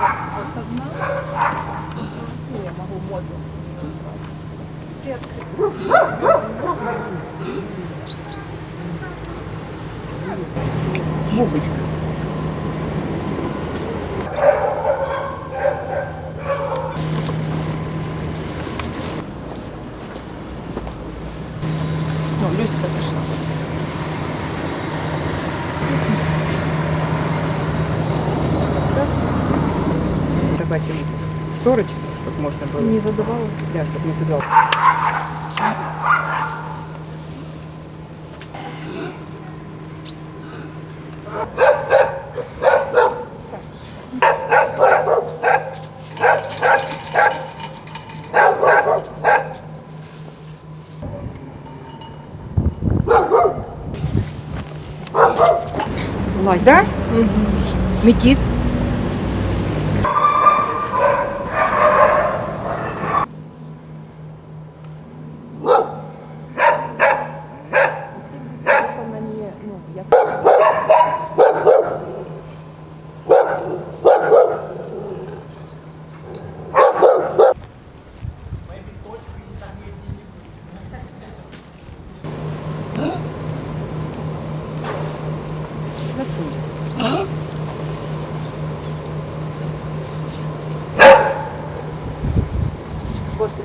Я могу модуль с ним Мухочка. Ну, Люська зашла. Давайте шторочку, чтобы можно было. Не задавала? Да, чтобы не сюда. Лайк. Да? Метис.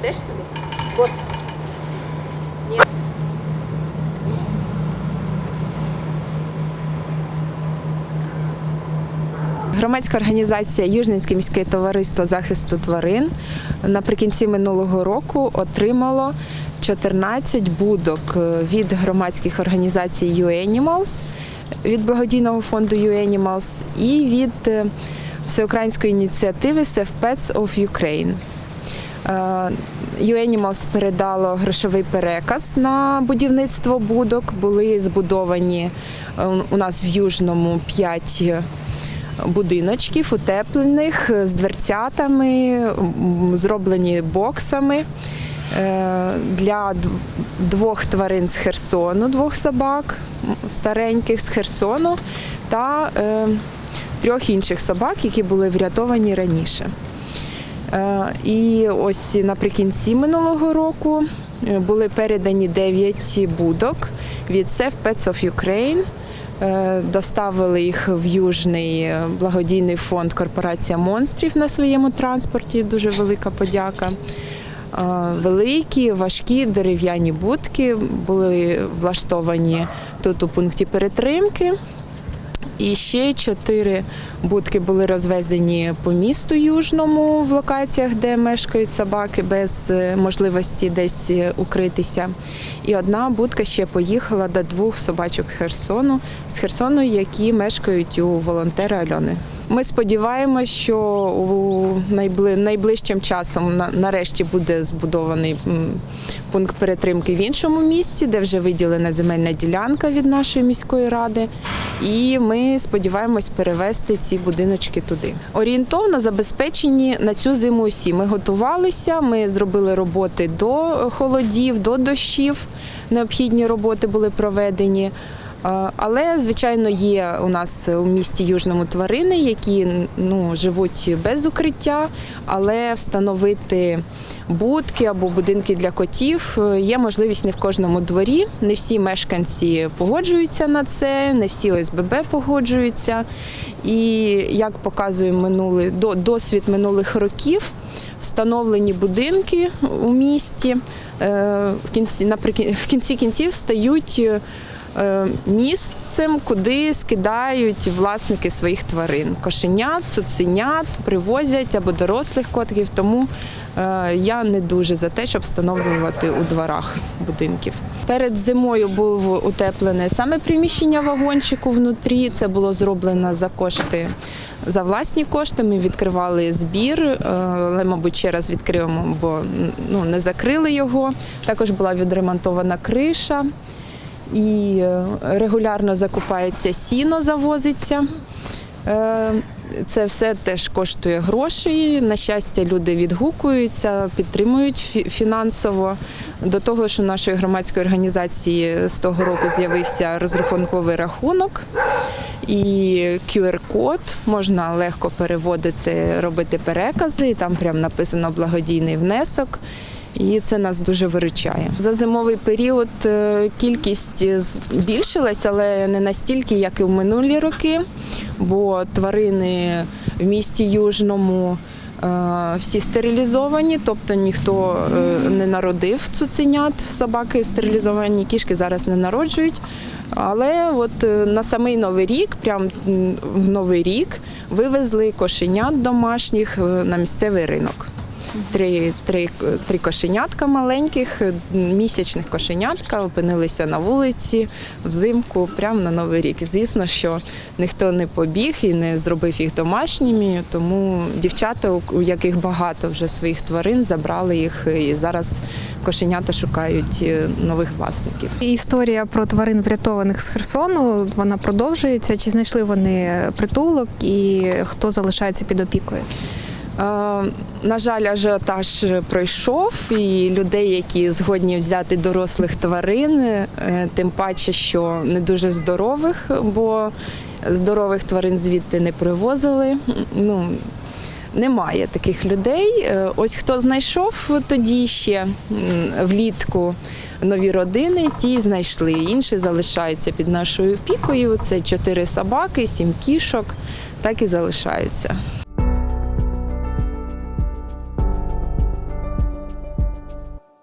Ідеш собі? Бос. Громадська організація Южненське міське товариство захисту тварин наприкінці минулого року отримало 14 будок від громадських організацій UAnimals, від благодійного фонду UAnimals і від е, всеукраїнської ініціативи Save Pets of Ukraine. Е, UAnimals передало грошовий переказ на будівництво будок. Були збудовані е, у нас в Южному 5 будиночків, утеплених з дверцятами, зроблені боксами. Е, Для двох тварин з Херсону, двох собак стареньких з Херсону та трьох інших собак, які були врятовані раніше. Е, І ось наприкінці минулого року е, були передані 9 будок від Save Pets of Ukraine. Е, Доставили їх в Южний благодійний фонд Корпорація монстрів на своєму транспорті. Дуже велика подяка. Великі, важкі дерев'яні будки були влаштовані тут у пункті перетримки. І ще чотири будки були розвезені по місту Южному в локаціях, де мешкають собаки без е, можливості десь е, укритися. І одна будка ще поїхала до двох собачок Херсону з Херсону, які мешкають у волонтера Альони. Ми сподіваємося, що у найбли- найближчим часом нарешті буде збудований пункт перетримки в іншому місці, де вже виділена земельна ділянка від нашої міської ради. І ми сподіваємось перевести ці будиночки туди. Орієнтовно забезпечені на цю зиму усі. Ми готувалися, ми зробили роботи до холодів, до дощів. Необхідні роботи були проведені. Але, звичайно, є у нас у місті Южному тварини, які ну, живуть без укриття, але встановити будки або будинки для котів е, є можливість не в кожному дворі. Не всі мешканці погоджуються на це, не всі ОСББ погоджуються. І як показує минулий досвід минулих років. Встановлені будинки у місті е, в кінці наприкін- в кінці кінців стають е, місцем, куди скидають власники своїх тварин. Кошенят, цуценят привозять або дорослих котиків. Тому е, я не дуже за те, щоб встановлювати у дворах будинків. Перед зимою був утеплене саме приміщення вагончику внутрі. Це було зроблено за кошти. За власні кошти ми відкривали збір, е, але, мабуть, ще раз відкриємо, бо ну, не закрили його. Також була відремонтована криша і е, регулярно закупається сіно, завозиться. Е, Це все теж коштує грошей. На щастя, люди відгукуються, підтримують фі- фінансово. До того у нашої громадської організації з того року з'явився розрахунковий рахунок. І QR-код можна легко переводити, робити перекази. Там прям написано благодійний внесок. І це нас дуже виручає. За зимовий період е, кількість збільшилась, але не настільки, як і в минулі роки, бо тварини в місті Южному е, всі стерилізовані, тобто ніхто е, не народив цуценят, собаки стерилізовані, кішки зараз не народжують. Але от е, на самий новий рік, прям в новий рік, вивезли кошенят домашніх е, на місцевий ринок. Три, три, три кошенятка маленьких, місячних кошенятка опинилися на вулиці взимку, прямо на новий рік. Звісно, що ніхто не побіг і не зробив їх домашніми, тому дівчата, у- у яких багато вже своїх тварин, забрали їх і зараз кошенята шукають е, нових власників. Історія про тварин врятованих з Херсону вона продовжується. Чи знайшли вони притулок і хто залишається під опікою? Е, На жаль, ажіотаж пройшов, і людей, які згодні взяти дорослих тварин, е, тим паче, що не дуже здорових, бо здорових тварин звідти не привозили. Ну, немає таких людей. Е, Ось хто знайшов тоді ще влітку нові родини, ті знайшли. Інші залишаються під нашою опікою. Це чотири собаки, сім кішок, так і залишаються.